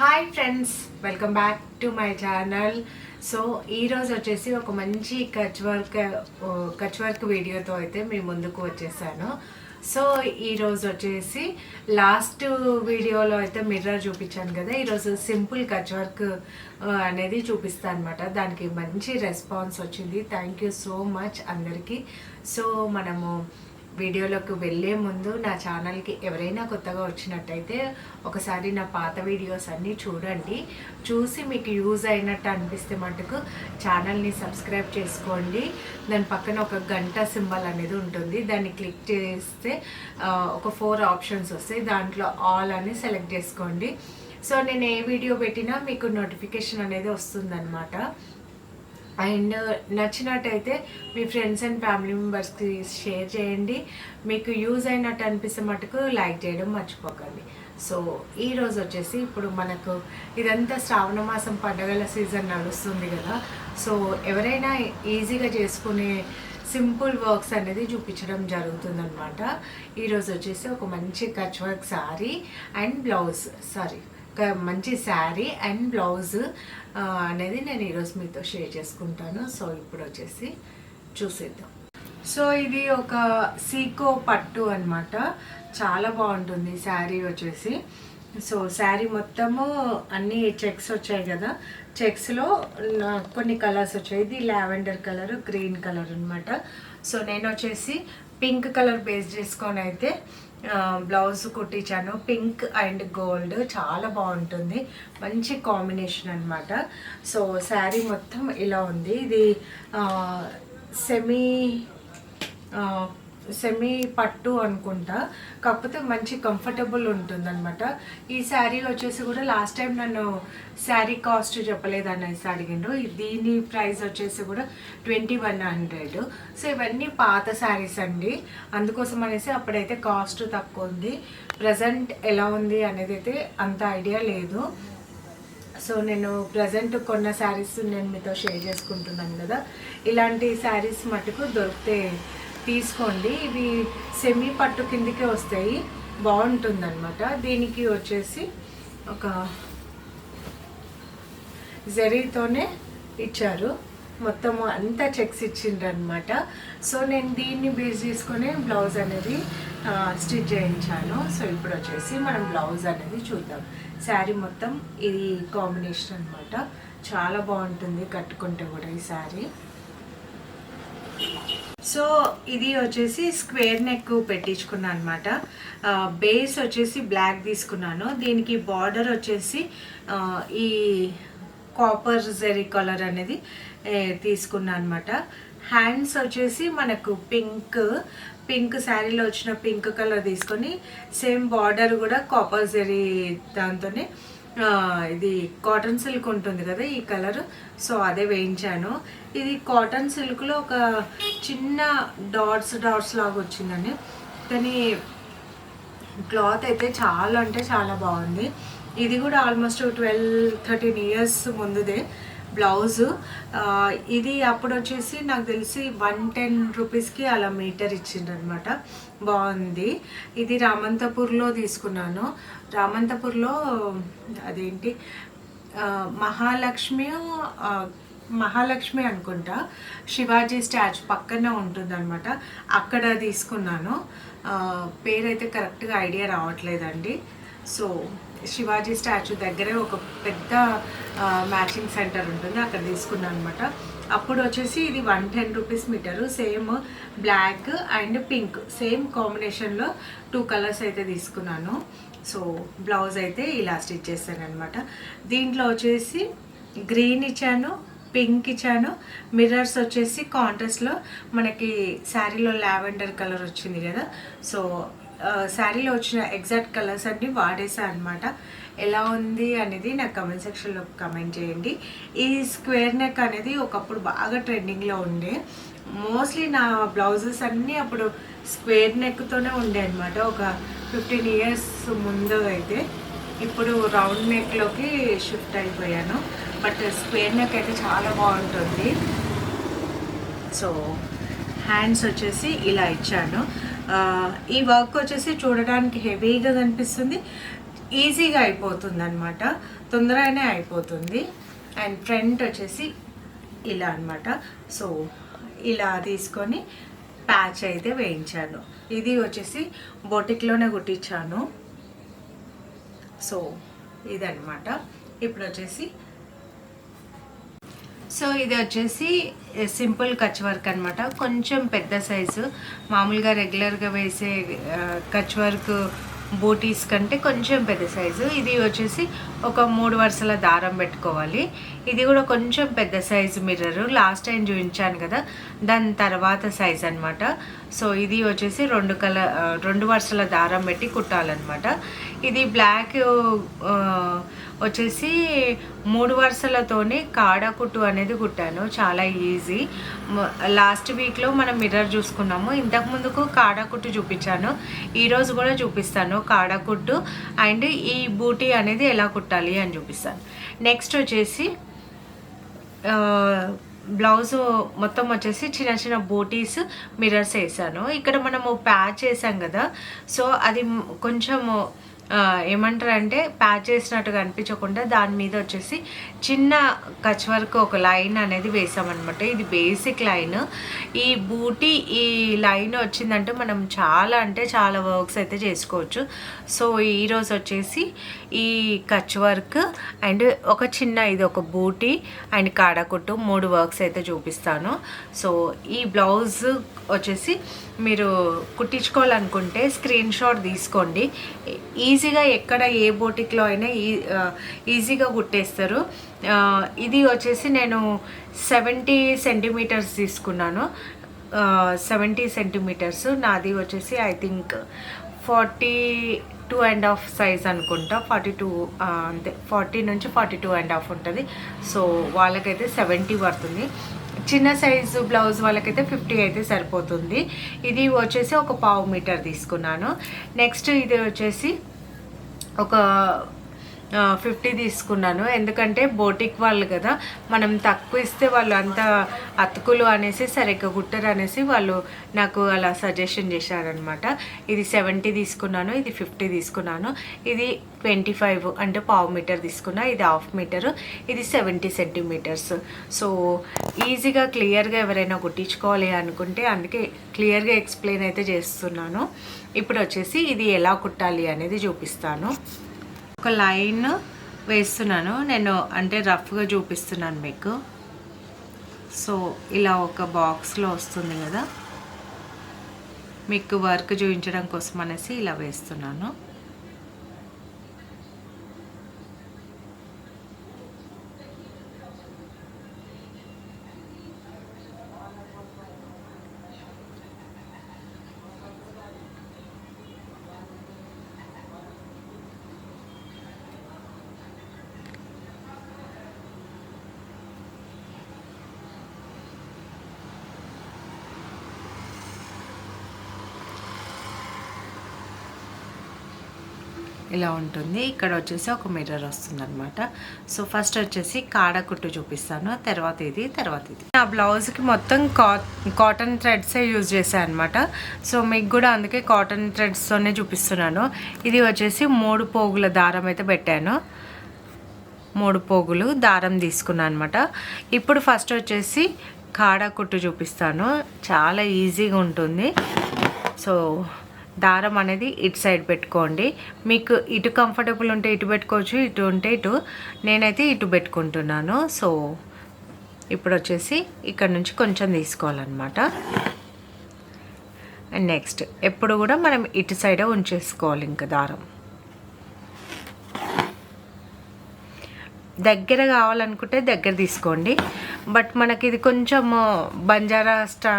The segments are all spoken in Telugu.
Hi friends welcome back to my channel so ఈరోజు వచ్చేసి ఒక మంచి కచ్ వర్క్ కచ్ వర్క్ వీడియోతో అయితే మీ ముందుకు వచ్చేసాను. సో ఈరోజు వచ్చేసి లాస్ట్ వీడియోలో అయితే మిర్రర్ చూపించాను కదా. ఈరోజు సింపుల్ కచ్ వర్క్ అనేది చూపిస్తాను అనమాట దానికి మంచి రెస్పాన్స్ వచ్చింది. థ్యాంక్ యూ సో మచ్ అందరికీ. సో మనము వీడియోలోకి వెళ్ళే ముందు నా ఛానల్కి ఎవరైనా కొత్తగా వచ్చినట్టయితే ఒకసారి నా పాత వీడియోస్ అన్నీ చూడండి. చూసి మీకు యూజ్ అయినట్టు అనిపిస్తే మటుకు ఛానల్ని సబ్స్క్రైబ్ చేసుకోండి. దాని పక్కన ఒక గంట సింబల్ అనేది ఉంటుంది. దాన్ని క్లిక్ చేస్తే ఒక ఫోర్ ఆప్షన్స్ వస్తాయి. దాంట్లో ఆల్ అని సెలెక్ట్ చేసుకోండి. సో నేను ఏ వీడియో పెట్టినా మీకు నోటిఫికేషన్ అనేది వస్తుందన్నమాట. అండ్ నచ్చినట్టయితే మీ ఫ్రెండ్స్ అండ్ ఫ్యామిలీ మెంబర్స్కి షేర్ చేయండి. మీకు యూజ్ అయినట్టు అనిపిస్తే మటుకు లైక్ చేయడం మర్చిపోకండి. సో ఈ రోజు వచ్చేసి ఇప్పుడు మనకు ఇదంతా శ్రావణ మాసం పండగల సీజన్ నడుస్తుంది కదా. సో ఎవరైనా ఈజీగా చేసుకునే సింపుల్ వర్క్స్ అనేది చూపించడం జరుగుతుందనమాట ఈరోజు వచ్చేసి ఒక మంచి Kutch work sari and blouse sari. ఒక మంచి శారీ అండ్ బ్లౌజ్ అనేది నేను ఈరోజు మీతో షేర్ చేసుకుంటాను. సో ఇప్పుడు వచ్చేసి చూసేద్దాం. సో ఇది ఒక సీకో పట్టు అనమాట చాలా బాగుంటుంది శారీ వచ్చేసి. సో శారీ మొత్తము అన్ని చెక్స్ వచ్చాయి కదా. చెక్స్లో కొన్ని కలర్స్ వచ్చాయి. ఇది లావెండర్ కలర్ గ్రీన్ కలర్ అనమాట సో నేను వచ్చేసి పింక్ కలర్ బేస్ చేసుకొని అయితే బ్లౌజ్ కుట్టించాను. పింక్ అండ్ గోల్డ్ చాలా బాగుంటుంది. మంచి కాంబినేషన్ అనమాట సో శారీ మొత్తం ఇలా ఉంది. ఇది సెమీ సెమీ పట్టు అనుకుంటా. కాకపోతే మంచి కంఫర్టబుల్ ఉంటుంది అనమాట ఈ శారీ వచ్చేసి కూడా లాస్ట్ టైం నన్ను శారీ కాస్ట్ చెప్పలేదు అనేసి అడిగిండ్రు. దీని ప్రైస్ వచ్చేసి కూడా ట్వంటీ వన్ హండ్రెడ్ సో ఇవన్నీ పాత శారీస్ అండి. అందుకోసం అనేసి అప్పుడైతే కాస్ట్ తక్కువ ఉంది. ప్రజెంట్ ఎలా ఉంది అనేది అయితే అంత ఐడియా లేదు. సో నేను ప్రజెంట్ కొన్న శారీస్ నేను మీతో షేర్ చేసుకుంటున్నాను కదా. ఇలాంటి శారీస్ మటుకు దొరికితే తీసుకోండి. ఇవి సెమీ పట్టు కిందకే వస్తాయి. బాగుంటుందన్నమాట. దీనికి వచ్చేసి ఒక జరీతోనే ఇచ్చారు. మొత్తము అంతా చెక్స్ ఇచ్చిండ్రు అనమాట సో నేను దీన్ని బేస్ చేసుకొని బ్లౌజ్ అనేది స్టిచ్ చేయించాను. సో ఇప్పుడు వచ్చేసి మనం బ్లౌజ్ అనేది చూద్దాం. శారీ మొత్తం ఇది కాంబినేషన్ అనమాట చాలా బాగుంటుంది కట్టుకుంటే కూడా ఈ శారీ. సో ఇది వచ్చేసి స్క్వేర్ నెక్ పెట్టించుకున్నాను అనమాట బేస్ వచ్చేసి బ్లాక్ తీసుకున్నాను. దీనికి బార్డర్ వచ్చేసి ఈ కాపర్ జెరీ కలర్ అనేది తీసుకున్నాను అనమాట హ్యాండ్స్ వచ్చేసి మనకు పింక్ పింక్ శారీలో వచ్చిన పింక్ కలర్ తీసుకొని సేమ్ బార్డర్ కూడా కాపర్ జెరీ దాంతోనే. ఇది కాటన్ సిల్క్ ఉంటుంది కదా ఈ కలర్. సో అదే వేయించాను. ఇది కాటన్ సిల్క్లో ఒక చిన్న డాట్స్ డాట్స్ లాగా వచ్చిందండి. కానీ క్లాత్ అయితే చాలా అంటే చాలా బాగుంది. ఇది కూడా ఆల్మోస్ట్ ట్వెల్వ్ థర్టీన్ ఇయర్స్ ముందుదే బ్లౌజ్. ఇది అప్పుడు వచ్చేసి నాకు తెలిసి వన్ టెన్ రూపీస్కి అలా మీటర్ ఇచ్చిండ్రనమాట బాగుంది. ఇది రామంతపూర్లో తీసుకున్నాను. రామంతపూర్లో అదేంటి? మహాలక్ష్మి మహాలక్ష్మి అనుకుంటా. శివాజీ స్టాచ్యూ పక్కనే ఉంటుందన్నమాట. అక్కడ తీసుకున్నాను. పేరైతే కరెక్ట్గా ఐడియా రావట్లేదండి. సో శివాజీ స్టాచ్యూ దగ్గరే ఒక పెద్ద మ్యాచింగ్ సెంటర్ ఉంటుంది. అక్కడ తీసుకున్నాను అనమాట అప్పుడు వచ్చేసి ఇది one ten rupees metre same black and pink. Same కాంబినేషన్లో టూ కలర్స్ అయితే తీసుకున్నాను. సో బ్లౌజ్ అయితే ఇలా స్టిచ్ చేశాను అనమాట దీంట్లో వచ్చేసి గ్రీన్ ఇచ్చాను పింక్ ఇచ్చాను. మిర్రర్స్ వచ్చేసి కాంట్రాస్ట్లో మనకి శారీలో లావెండర్ కలర్ వచ్చింది కదా. సో శారీలో వచ్చిన ఎగ్జాక్ట్ కలర్స్ అన్నీ వాడేసా అనమాట ఎలా ఉంది అనేది నాకు కమెంట్ సెక్షన్లో కమెంట్ చేయండి. ఈ స్క్వేర్ నెక్ అనేది ఒకప్పుడు బాగా ట్రెండింగ్లో ఉండే. మోస్ట్లీ నా బ్లౌజెస్ అన్నీ అప్పుడు స్క్వేర్ నెక్తోనే ఉండే అనమాట ఒక ఫిఫ్టీన్ ఇయర్స్ ముందు అయితే ఇప్పుడు రౌండ్ నెక్లోకి షిఫ్ట్ అయిపోయాను. బట్ స్క్వేర్ నెక్ అయితే చాలా బాగుంటుంది. సో హ్యాండ్స్ వచ్చేసి ఇలా ఇచ్చాను. ఈ వర్క్ వచ్చేసి చూడడానికి హెవీగా కనిపిస్తుంది. ఈజీగా అయిపోతుంది అనమాట తొందరగానే అయిపోతుంది. అండ్ ఫ్రంట్ వచ్చేసి ఇలా అన్నమాట. సో ఇలా తీసుకొని ప్యాచ్ అయితే వేయించాను. ఇది వచ్చేసి బొటిక్లోనే కుట్టించాను. సో ఇదనమాట ఇప్పుడు వచ్చేసి సో ఇది వచ్చేసి సింపుల్ కచ్ వర్క్ అనమాట కొంచెం పెద్ద సైజు. మామూలుగా రెగ్యులర్గా వేసే కచ్ వర్క్ బూటీస్ కంటే కొంచెం పెద్ద సైజు. ఇది వచ్చేసి ఒక మూడు వరుసల దారం పెట్టుకోవాలి. ఇది కూడా కొంచెం పెద్ద సైజు మిర్రర్. లాస్ట్ టైం చూపించాను కదా దాని తర్వాత సైజ్ అనమాట సో ఇది వచ్చేసి రెండు కలర్ రెండు వరుసల దారం పెట్టి కుట్టాలన్నమాట. ఇది బ్లాక్ వచ్చేసి మూడు వరుసలతోనే కాడ కుట్టు అనేది కుట్టాను. చాలా ఈజీ. లాస్ట్ వీక్లో మనం మిర్రర్ చూసుకున్నాము. ఇంతకు ముందుకు కాడ కుట్టు చూపించాను ఈరోజు కూడా చూపిస్తాను కాడ కుట్టు అండ్ ఈ బూటీ అనేది ఎలా కుట్టాలి అని చూపిస్తాను. నెక్స్ట్ వచ్చేసి బ్లౌజ్ మొత్తం వచ్చేసి చిన్న చిన్న బూటీస్ మిర్రర్స్ వేసాను. ఇక్కడ మనము ప్యాచ్ వేసాం కదా. సో అది కొంచెము ఏమంటారంటే ప్యాచ్ చేసినట్టుగా అనిపించకుండా దాని మీద వచ్చేసి చిన్న కచ్ వర్క్ ఒక లైన్ అనేది వేసామన్నమాట. ఇది బేసిక్ లైన్. ఈ బూటీ ఈ లైన్ వచ్చిందంటే మనం చాలా అంటే చాలా వర్క్స్ అయితే చేసుకోవచ్చు. సో ఈరోజు వచ్చేసి ఈ కచ్ వర్క్ అండ్ ఒక చిన్న ఇది ఒక బూటీ అండ్ కాడకుట్టు మూడు వర్క్స్ అయితే చూపిస్తాను. సో ఈ బ్లౌజ్ వచ్చేసి మీరు కుట్టించుకోవాలనుకుంటే స్క్రీన్ షాట్ తీసుకోండి. ఈజీగా ఎక్కడ ఏ బోటిక్లో అయినా ఈ ఈజీగా కుట్టేస్తారు. ఇది వచ్చేసి నేను సెవెంటీ సెంటీమీటర్స్ తీసుకున్నాను. సెవెంటీ సెంటీమీటర్స్ నాది వచ్చేసి I think forty two and half size అనుకుంటా. ఫార్టీ టూ అంతే. ఫార్టీ నుంచి ఫార్టీ టూ అండ్ హాఫ్ ఉంటుంది. సో వాళ్ళకైతే సెవెంటీ పడుతుంది. చిన్న సైజు బ్లౌజ్ వాళ్ళకైతే ఫిఫ్టీ అయితే సరిపోతుంది. ఇది వచ్చేసి ఒక పావు మీటర్ తీసుకున్నాను. నెక్స్ట్ ఇది వచ్చేసి ఒక ఫిఫ్టీ తీసుకున్నాను. ఎందుకంటే బోటిక్ వాళ్ళు కదా మనం తక్కువ ఇస్తే వాళ్ళు అంత అతుకులు అనేసి సరిగ్గా కుట్టరు అనేసి వాళ్ళు నాకు అలా సజెషన్ చేశారనమాట ఇది సెవెంటీ తీసుకున్నాను ఇది ఫిఫ్టీ తీసుకున్నాను. ఇది ట్వంటీ ఫైవ్ అంటే పావు మీటర్ తీసుకున్నా ఇది హాఫ్ మీటర్ ఇది సెవెంటీ సెంటీమీటర్స్ సో ఈజీగా క్లియర్గా ఎవరైనా కుట్టించుకోవాలి అనుకుంటే అందుకే క్లియర్గా ఎక్స్ప్లెయిన్ అయితే చేస్తున్నాను. ఇప్పుడు వచ్చేసి ఇది ఎలా కుట్టాలి అనేది చూపిస్తాను. ఒక లైన్ వేస్తున్నాను. నేను అంటే రఫ్గా చూపిస్తున్నాను మీకు. సో ఇలా ఒక బాక్స్లో వస్తుంది కదా. మీకు వర్క్ చూపించడం కోసం అనేసి ఇలా వేస్తున్నాను. ఇలా ఉంటుంది. ఇక్కడ వచ్చేసి ఒక మిర్రర్ వస్తుంది అనమాట సో ఫస్ట్ వచ్చేసి కాడ కుట్టు చూపిస్తాను. తర్వాత ఇది తర్వాత ఇది. నా బ్లౌజ్కి మొత్తం కా కాటన్ థ్రెడ్సే యూజ్ చేశాను అనమాట సో మీకు కూడా అందుకే కాటన్ థ్రెడ్స్తోనే చూపిస్తున్నాను. ఇది వచ్చేసి మూడు పోగుల దారం అయితే పెట్టాను. మూడు పోగులు దారం తీసుకున్నాను అనమాట ఇప్పుడు ఫస్ట్ వచ్చేసి కాడ కుట్టు చూపిస్తాను. చాలా ఈజీగా ఉంటుంది. సో దారం అనేది ఇటు సైడ్ పెట్టుకోండి. మీకు ఇటు కంఫర్టబుల్ ఉంటే ఇటు పెట్టుకోవచ్చు ఇటు ఉంటే ఇటు. నేనైతే ఇటు పెట్టుకుంటున్నాను. సో ఇప్పుడు వచ్చేసి ఇక్కడ నుంచి కొంచెం తీసుకోవాలన్నమాట. అండ్ నెక్స్ట్ ఎప్పుడు కూడా మనం ఇటు సైడే ఉంచేసుకోవాలి ఇంకా దారం. దగ్గర కావాలనుకుంటే దగ్గర తీసుకోండి. బట్ మనకి ఇది కొంచెం బంజారా స్టా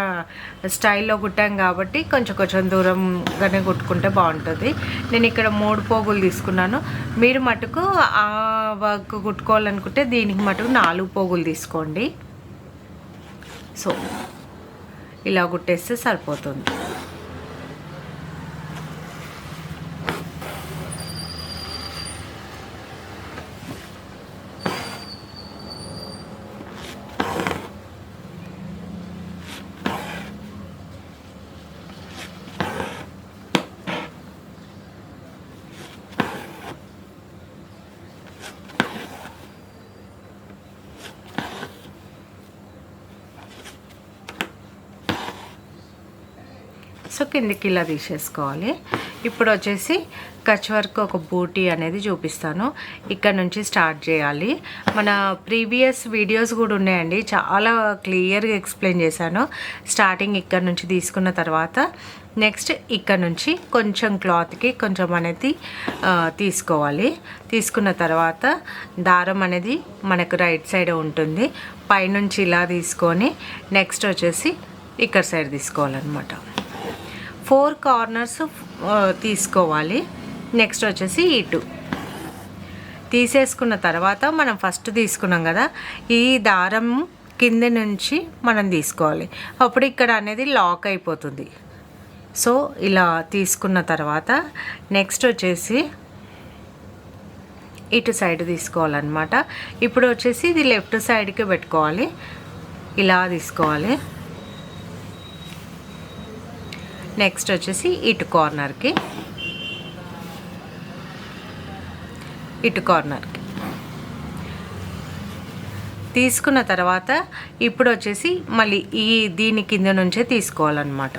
స్టైల్లో కుట్టాం కాబట్టి కొంచెం కొంచెం దూరంగానే కుట్టుకుంటే బాగుంటుంది. నేను ఇక్కడ మూడు పోగులు తీసుకున్నాను. మీరు మటుకు ఆ వర్క్ కుట్టుకోవాలనుకుంటే దీనికి మటుకు నాలుగు పోగులు తీసుకోండి. సో ఇలా కుట్టేస్తే సరిపోతుంది. సో కిందికి ఇలా తీసేసుకోవాలి. ఇప్పుడు వచ్చేసి కచ్ వర్క్ ఒక బూటీ అనేది చూపిస్తాను. ఇక్కడ నుంచి స్టార్ట్ చేయాలి. మన ప్రీవియస్ వీడియోస్ కూడా ఉన్నాయండి. చాలా క్లియర్గా ఎక్స్ప్లెయిన్ చేశాను. స్టార్టింగ్ ఇక్కడ నుంచి తీసుకున్న తర్వాత నెక్స్ట్ ఇక్కడ నుంచి కొంచెం క్లాత్కి కొంచెం అనేది తీసుకోవాలి. తీసుకున్న తర్వాత దారం అనేది మనకు రైట్ సైడ్ ఉంటుంది. పైనుంచి ఇలా తీసుకొని నెక్స్ట్ వచ్చేసి ఇక్కడ సైడ్ తీసుకోవాలన్నమాట. ఫోర్ కార్నర్స్ తీసుకోవాలి. నెక్స్ట్ వచ్చేసి ఇటు. తీసేసుకున్న తర్వాత మనం ఫస్ట్ తీసుకున్నాం కదా ఈ దారం కింద నుంచి మనం తీసుకోవాలి. అప్పుడు ఇక్కడ అనేది లాక్ అయిపోతుంది. సో ఇలా తీసుకున్న తర్వాత నెక్స్ట్ వచ్చేసి ఇటు సైడ్ తీసుకోవాలన్నమాట. ఇప్పుడు వచ్చేసి ఇది లెఫ్ట్ సైడ్కి పెట్టుకోవాలి. ఇలా తీసుకోవాలి. నెక్స్ట్ వచ్చేసి ఇటు కార్నర్కి. ఇటు కార్నర్కి. తీసుకున్న తర్వాత ఇప్పుడు వచ్చేసి మళ్ళీ ఈ దీని కింద నుంచే తీసుకోవాలన్నమాట.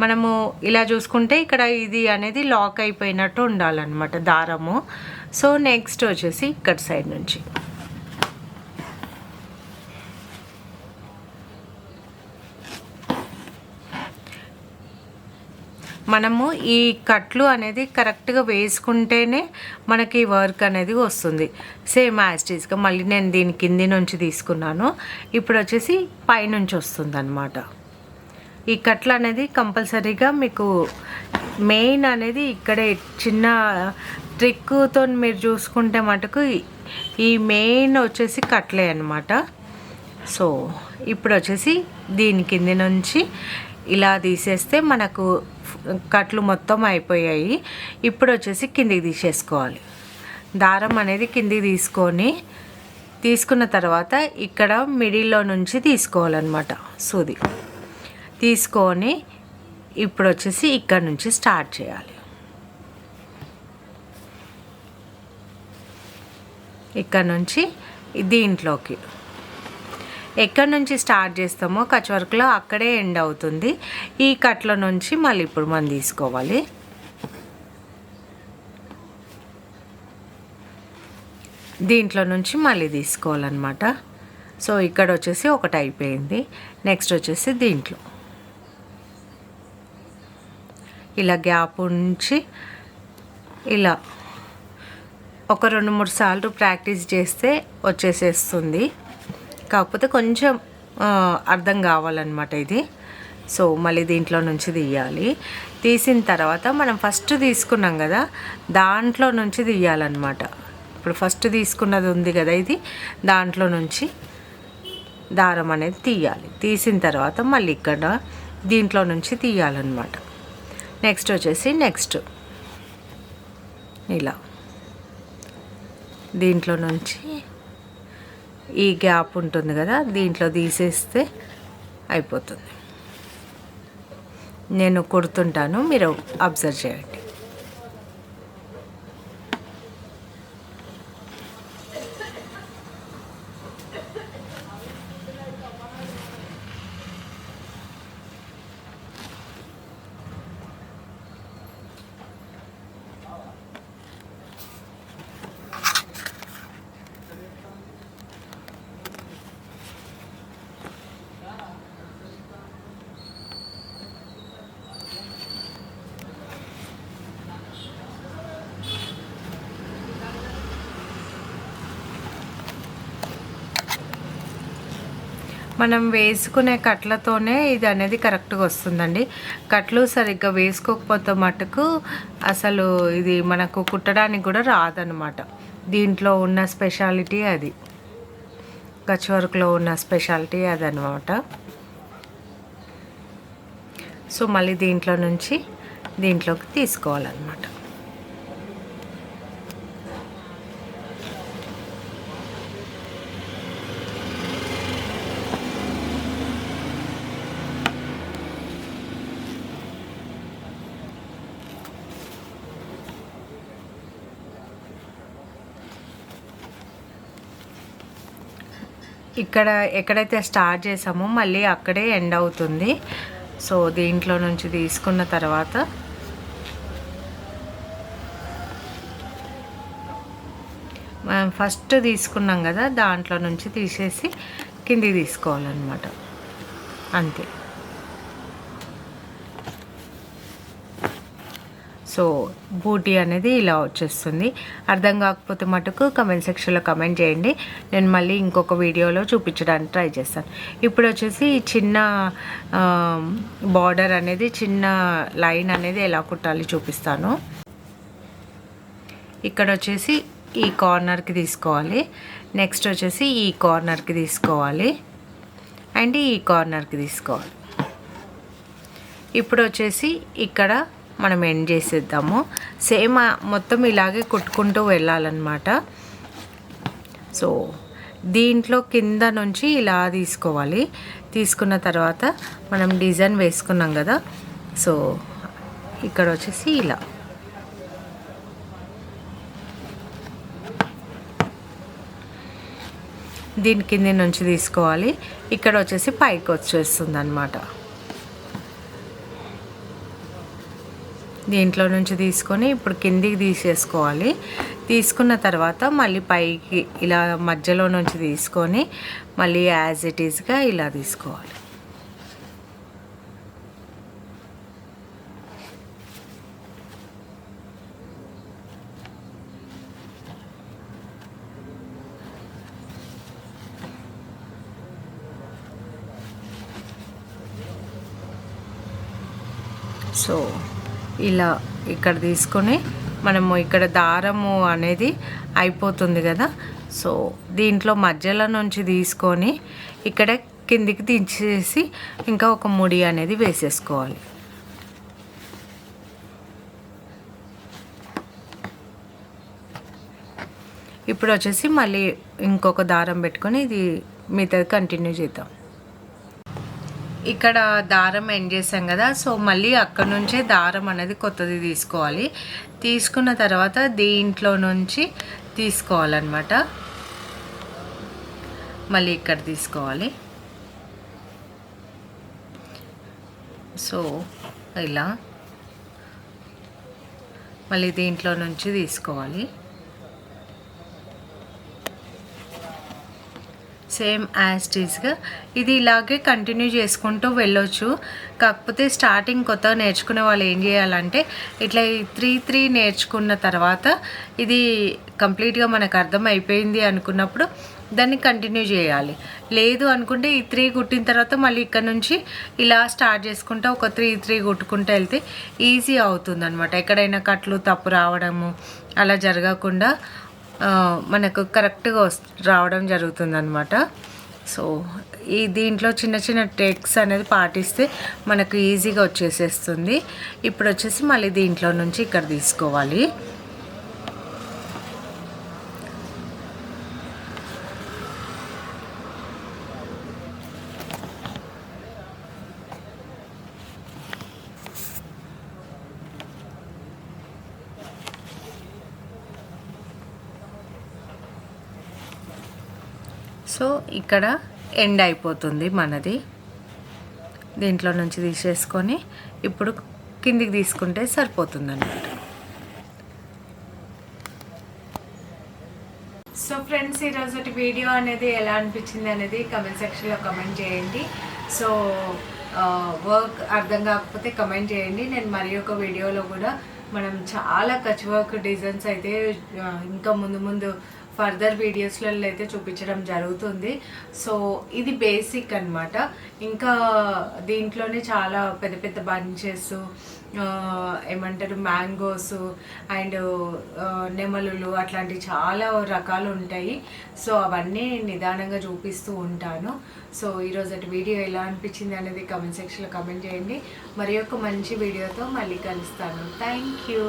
మనము ఇలా చూసుకుంటే ఇక్కడ ఇది అనేది లాక్ అయిపోయినట్టు ఉండాలన్నమాట దారము. సో నెక్స్ట్ వచ్చేసి ఇక్కడ సైడ్ నుంచి. మనము ఈ కట్లు అనేది కరెక్ట్గా వేసుకుంటేనే మనకి వర్క్ అనేది వస్తుంది. సేమ్ యాస్టీస్గా మళ్ళీ నేను దీని కింది నుంచి తీసుకున్నాను. ఇప్పుడు వచ్చేసి పైనుంచి వస్తుంది అనమాట ఈ కట్లు అనేది కంపల్సరీగా మీకు మెయిన్ అనేది ఇక్కడే చిన్న ట్రిక్తో మీరు చూసుకుంటే మటుకు ఈ- మెయిన్ వచ్చేసి కట్లే అనమాట సో ఇప్పుడు వచ్చేసి దీని కింది నుంచి ఇలా తీసేస్తే మనకు కట్లు మొత్తం అయిపోయాయి. ఇప్పుడు వచ్చేసి కిందికి తీసేసుకోవాలి. దారం అనేది కిందికి తీసుకొని తీసుకున్న తర్వాత ఇక్కడ మిడిల్లో నుంచి తీసుకోవాలన్నమాట సూది. తీసుకొని ఇప్పుడు వచ్చేసి ఇక్కడ నుంచి స్టార్ట్ చేయాలి. ఇక్కడ నుంచి దీంట్లోకి. ఎక్కడి నుంచి స్టార్ట్ చేస్తామో కచ్ వర్క్లో అక్కడే ఎండ్ అవుతుంది. ఈ కట్ల నుంచి మళ్ళీ ఇప్పుడు మనం తీసుకోవాలి. దీంట్లో నుంచి మళ్ళీ తీసుకోవాలన్నమాట. సో ఇక్కడ వచ్చేసి ఒకటి అయిపోయింది. నెక్స్ట్ వచ్చేసి దీంట్లో. ఇలా గ్యాప్ ఉంచి ఇలా ఒక రెండు మూడు సార్లు ప్రాక్టీస్ చేస్తే వచ్చేసేస్తుంది. కాకపోతే కొంచెం అర్థం కావాలన్నమాట ఇది. సో మళ్ళీ దీంట్లో నుంచి తీయాలి. తీసిన తర్వాత మనం ఫస్ట్ తీసుకున్నాం కదా దాంట్లో నుంచి తీయాలన్నమాట. ఇప్పుడు ఫస్ట్ తీసుకున్నది ఉంది కదా ఇది దాంట్లో నుంచి దారం అనేది తీయాలి. తీసిన తర్వాత మళ్ళీ ఇక్కడ దీంట్లో నుంచి తీయాలన్నమాట. నెక్స్ట్ వచ్చేసి నెక్స్ట్. ఇలా. దీంట్లో నుంచి ఈ గ్యాప్ ఉంటుంది కదా దీంట్లో తీసేస్తే అయిపోతుంది. నేను కుడుతుంటాను మీరు అబ్జర్వ్ చేయండి. మనం వేసుకునే కట్లతోనే ఇది అనేది కరెక్ట్గా వస్తుందండి. కట్లు సరిగ్గా వేసుకోకపోతే మటుకు అసలు ఇది మనకు కుట్టడానికి కూడా రాదనమాట దీంట్లో ఉన్న స్పెషాలిటీ అది. కచ్ వర్క్లో ఉన్న స్పెషాలిటీ అదనమాట సో మళ్ళీ దీంట్లో నుంచి దీంట్లోకి తీసుకోవాలన్నమాట. ఇక్కడ ఎక్కడైతే స్టార్ట్ చేసామో మళ్ళీ అక్కడే ఎండ్ అవుతుంది. సో దీంట్లో నుంచి తీసుకున్న తర్వాత మనం ఫస్ట్ తీసుకున్నాం కదా దాంట్లో నుంచి తీసేసి కిందికి తీసుకోవాలన్నమాట. అంతే. సో బూటీ అనేది ఇలా వచ్చేస్తుంది. అర్థం కాకపోతే మటుకు కమెంట్ సెక్షన్లో కమెంట్ చేయండి. నేను మళ్ళీ ఇంకొక వీడియోలో చూపించడానికి ట్రై చేస్తాను. ఇప్పుడు వచ్చేసి చిన్న బార్డర్ అనేది చిన్న లైన్ అనేది ఎలా కుట్టాలి చూపిస్తాను. ఇక్కడ వచ్చేసి ఈ కార్నర్కి తీసుకోవాలి. నెక్స్ట్ వచ్చేసి ఈ కార్నర్కి తీసుకోవాలి. అండ్ ఈ కార్నర్కి తీసుకోవాలి. ఇప్పుడు వచ్చేసి ఇక్కడ మనం ఎండ్ చేసేద్దాము. సేమ్ మొత్తం ఇలాగే కుట్టుకుంటూ వెళ్ళాలన్నమాట. సో దీంట్లో కింద నుంచి ఇలా తీసుకోవాలి. తీసుకున్న తర్వాత మనం డిజైన్ వేసుకున్నాం కదా. సో ఇక్కడ వచ్చేసి ఇలా. దీని కింద నుంచి తీసుకోవాలి. ఇక్కడ వచ్చేసి పైకి వచ్చేస్తుంది అనమాట దీంట్లో నుంచి తీసుకొని ఇప్పుడు కిందికి తీసేసుకోవాలి. తీసుకున్న తర్వాత మళ్ళీ పైకి ఇలా మధ్యలో నుంచి తీసుకొని మళ్ళీ యాజ్ ఇట్ ఈస్గా ఇలా తీసుకోవాలి. సో ఇలా ఇక్కడ తీసుకొని మనము ఇక్కడ దారము అనేది అయిపోతుంది కదా. సో దీంట్లో మధ్యలో నుంచి తీసుకొని ఇక్కడ కిందికి దించేసి ఇంకా ఒక ముడి అనేది వేసేసుకోవాలి. ఇప్పుడు వచ్చేసి మళ్ళీ ఇంకొక దారం పెట్టుకొని ఇది మిగతాది కంటిన్యూ చేద్దాం. ఇక్కడ దారం ఎండ్ చేసాం కదా సో మళ్ళీ అక్కడ నుంచే దారం అనేది కొత్తది తీసుకోవాలి. తీసుకున్న తర్వాత దీంట్లో నుంచి తీసుకోవాలన్నమాట. మళ్ళీ ఇక్కడ తీసుకోవాలి. సో ఇలా. మళ్ళీ దీంట్లో నుంచి తీసుకోవాలి. సేమ్ యాస్టీస్గా ఇది ఇలాగే కంటిన్యూ చేసుకుంటూ వెళ్ళొచ్చు. కాకపోతే స్టార్టింగ్ కొత్త నేర్చుకునే వాళ్ళు ఏం చేయాలంటే ఇట్లా త్రీ త్రీ నేర్చుకున్న తర్వాత ఇది కంప్లీట్గా మనకు అర్థమైపోయింది అనుకున్నప్పుడు దాన్ని కంటిన్యూ చేయాలి. లేదు అనుకుంటే ఈ త్రీ కుట్టిన తర్వాత మళ్ళీ ఇక్కడ నుంచి ఇలా స్టార్ట్ చేసుకుంటే ఒక త్రీ త్రీ కుట్టుకుంటూ వెళ్తే ఈజీ అవుతుంది అనమాట ఎక్కడైనా కట్లు తప్పు రావడము అలా జరగకుండా మనకు కరెక్ట్గా రావడం జరుగుతుంది అనమాట సో ఈ దీంట్లో చిన్న చిన్న టెక్స్ అనేది పాటిస్తే మనకు ఈజీగా వచ్చేసేస్తుంది. ఇప్పుడు వచ్చేసి మళ్ళీ దీంట్లో నుంచి ఇక్కడ తీసుకోవాలి. సో ఇక్కడ ఎండ్ అయిపోతుంది మనది. దీంట్లో నుంచి తీసేసుకొని ఇప్పుడు కిందికి తీసుకుంటే సరిపోతుంది అన్నమాట సో ఫ్రెండ్స్ ఈరోజు వీడియో అనేది ఎలా అనిపించింది అనేది కమెంట్ సెక్షన్లో కమెంట్ చేయండి. సో వర్క్ అర్థం కాకపోతే కమెంట్ చేయండి. నేను మరి ఒక వీడియోలో కూడా మనం చాలా కచ్ వర్క్ డిజైన్స్ అయితే ఇంకా ముందు ముందు ఫర్దర్ వీడియోస్లలో అయితే చూపించడం జరుగుతుంది. సో ఇది బేసిక్ అనమాట ఇంకా దీంట్లోనే చాలా పెద్ద పెద్ద బంచెస్ ఏమంటారు మ్యాంగోస్ అండ్ నెమలులు అట్లాంటి చాలా రకాలు ఉంటాయి. సో అవన్నీ నిదానంగా చూపిస్తూ ఉంటాను. సో ఈరోజు వీడియో ఎలా అనిపించింది అనేది కమెంట్ సెక్షన్లో కమెంట్ చేయండి. మరి మంచి వీడియోతో మళ్ళీ కలుస్తాను. Thank you.